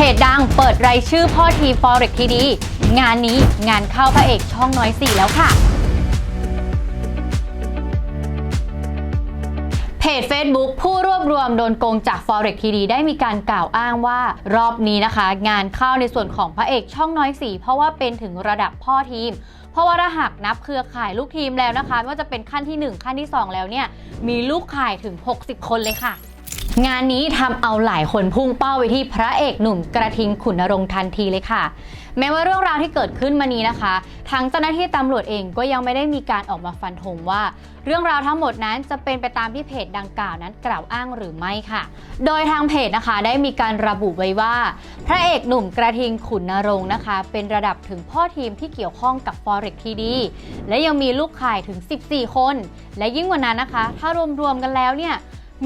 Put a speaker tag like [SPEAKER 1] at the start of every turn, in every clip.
[SPEAKER 1] เพจดังเปิดรายชื่อพ่อทีม Forex ทีดี งานนี้งานเข้าพระเอกช่องน้อยสี่แล้วค่ะ เพจ Facebook ผู้รวบรวมโดนโกงจาก Forex ทีดีได้มีการกล่าวอ้างว่ารอบนี้นะคะ งานเข้าในส่วนของพระเอกช่องน้อยสีเพราะว่าเป็นถึงระดับพ่อทีม เพราะว่าถ้าหากนับเครือข่ายลูกทีมแล้วนะคะไม่ว่าจะเป็นขั้นที่ 1 ขั้นที่ 2 แล้วเนี่ยมีลูกข่ายถึง 60 คนเลยค่ะ งานนี้ทำเอาหลายคนพุ่งเป้าไปที่พระเอกหนุ่มกระทิงขุนนรงค์ทันทีเลยค่ะ แม้ว่าเรื่องราวที่เกิดขึ้นมานี้นะคะทางเจ้าหน้าที่ตำรวจเองก็ยังไม่ได้มีการออกมาฟันธงว่า เรื่องราวทั้งหมดนั้นจะเป็นไปตามที่เพจดังกล่าวนั้นกล่าวอ้างหรือไม่ค่ะ โดยทางเพจนะคะได้มีการระบุไว้ว่า พระเอกหนุ่มกระทิงขุนนรงค์นะคะ เป็นระดับถึงพ่อทีมที่เกี่ยวข้องกับ Forex ทีดี และยังมีลูกข่ายถึง 14 คน และยิ่งกว่านั้นนะคะ ถ้ารวมๆกันแล้วเนี่ย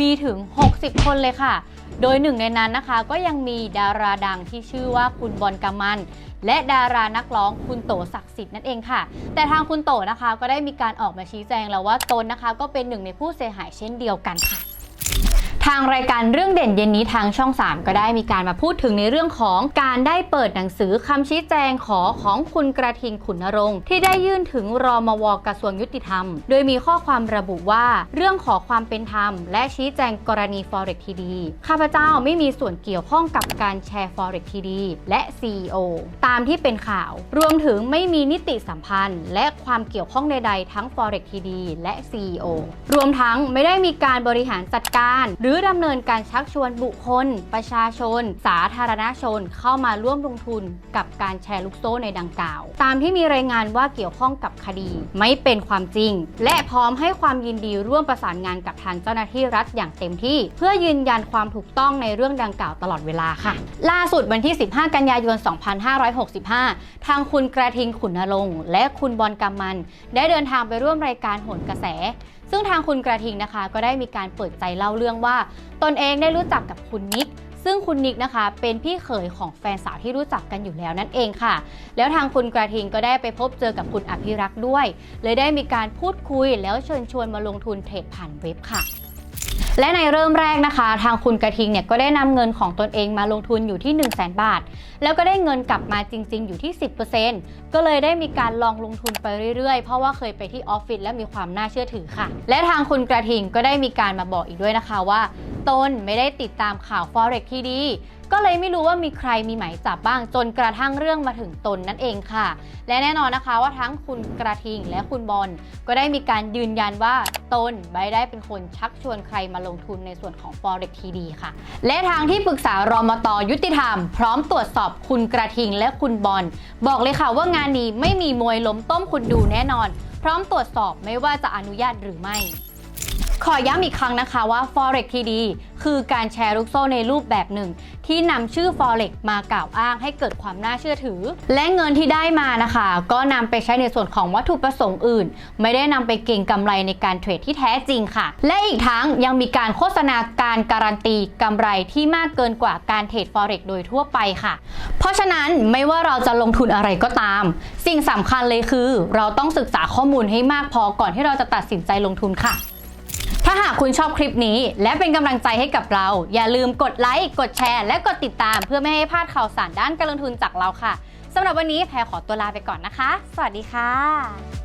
[SPEAKER 1] มีถึง 60 คนเลยค่ะ โดยหนึ่งในนั้นนะคะก็ยังมีดาราดังที่ชื่อว่าคุณบอลกามัน และดารานักร้องคุณโตศักดิ์สิทธิ์นั่นเองค่ะ แต่ทางคุณโตนะคะก็ได้มีการออกมาชี้แจงแล้วว่าตนนะคะ ก็เป็นหนึ่งในผู้เสียหายเช่นเดียวกันค่ะ ทางรายการเรื่องเด่นเย็นนี้ทางช่อง 3 ก็ได้มีการมาพูดถึงในเรื่องของการได้เปิดหนังสือคำชี้แจงขอของคุณกระทิงขุนนรงค์ที่ได้ยื่นถึงรอมวกระทรวงยุติธรรม โดยมีข้อความระบุว่าเรื่องขอความเป็นธรรม และชี้แจงกรณี Forex TD ข้าพเจ้าไม่มีส่วนเกี่ยวข้องกับการแชร์ Forex TD และ CEO ตามที่เป็นข่าว รวมถึงไม่มีนิติสัมพันธ์ และความเกี่ยวข้องใด ๆ ทั้ง Forex TD และ CEO รวมทั้งไม่ได้มีการบริหารจัดการหรือือดำเนินการชักชวนบุคคล ประชาชน สาธารณชน เข้ามาร่วมลงทุนกับการแชร์ลูกโซ่ในดังกล่าว ตามที่มีรายงานว่าเกี่ยวข้องกับคดีไม่เป็นความจริง และพร้อมให้ความยินดีร่วมประสานงานกับทางเจ้าหน้าที่รัฐอย่างเต็มที่ เพื่อยืนยันความถูกต้องในเรื่องดังกล่าวตลอดเวลาค่ะ ล่าสุดวันที่ 15 กันยายน 2565 ทางคุณกระทิงขุนนรงค์และคุณบอลกำมัน ได้เดินทางไปร่วมรายการโหนกระแส ซึ่งทางคุณกระทิงนะคะ ก็ได้มีการเปิดใจเล่าเรื่องว่าตนเองได้รู้จักกับคุณนิกซึ่งคุณนิกนะคะเป็นพี่เขยของแฟนสาวที่รู้จักกันอยู่แล้วนั่นเองค่ะ แล้วทางคุณกระทิงก็ได้ไปพบเจอกับคุณอภิรักษ์ด้วย เลยได้มีการพูดคุยแล้วเชิญชวนมาลงทุนเทรดผ่านเว็บค่ะ และในเริ่มแรกนะคะ ทางคุณกระทิงเนี่ยก็ได้นำเงินของตนเองมาลงทุนอยู่ที่ 1 0 0 0 0แบาท แล้วก็ได้เงินกลับมาจริง ๆ อยู่ที่ 10%ก็เลยได้มีการลองลงทุนไปเรื่อยๆ เพราะว่าเคยไปที่ออฟฟิศและมีความน่าเชื่อถือค่ะ และทางคุณกระทิงก็ได้มีการมาบอกอีกด้วยนะคะว่า ตนไม่ได้ติดตามข่าว Forex ที่ดี ก็เลยไม่รู้ว่ามีใครมีหมายจับบ้างจนกระทั่งเรื่องมาถึงตนนั่นเองค่ะ และแน่นอนนะคะว่าทั้งคุณกระทิงและคุณบอลก็ได้มีการยืนยันว่าตนไม่ได้เป็นคนชักชวนใครมาลงทุนในส่วนของ Forex ทีดีค่ะ และทางที่ปรึกษารมตยุติธรรม พร้อมตรวจสอบคุณกระทิงและคุณบอลบอกเลยค่ะว่างานนี้ไม่มีมวยล้มต้มคุณดูแน่นอน พร้อมตรวจสอบไม่ว่าจะอนุญาตหรือไม่ ขอย้ำอีกครั้งนะคะว่า Forex TD คือการแชร์ลูกโซ่ในรูปแบบหนึ่ง ที่นำชื่อ Forex มากล่าวอ้างให้เกิดความน่าเชื่อถือ และเงินที่ได้มานะคะ ก็นำไปใช้ในส่วนของวัตถุประสงค์อื่น ไม่ได้นำไปเก็งกำไรในการเทรดที่แท้จริงค่ะ และอีกทั้งยังมีการโฆษณาการการันตีกำไรที่มากเกินกว่าการเทรด Forex โดยทั่วไปค่ะ เพราะฉะนั้นไม่ว่าเราจะลงทุนอะไรก็ตาม สิ่งสำคัญเลยคือ เราต้องศึกษาข้อมูลให้มากพอก่อนที่เราจะตัดสินใจลงทุนค่ะ ถ้าหากคุณชอบคลิปนี้ และเป็นกำลังใจให้กับเรา อย่าลืมกดไลค์กดแชร์ และกดติดตาม เพื่อไม่ให้พลาดข่าวสารด้านการลงทุนจากเราค่ะสำหรับวันนี้แพรขอตัวลาไปก่อนนะคะ สวัสดีค่ะ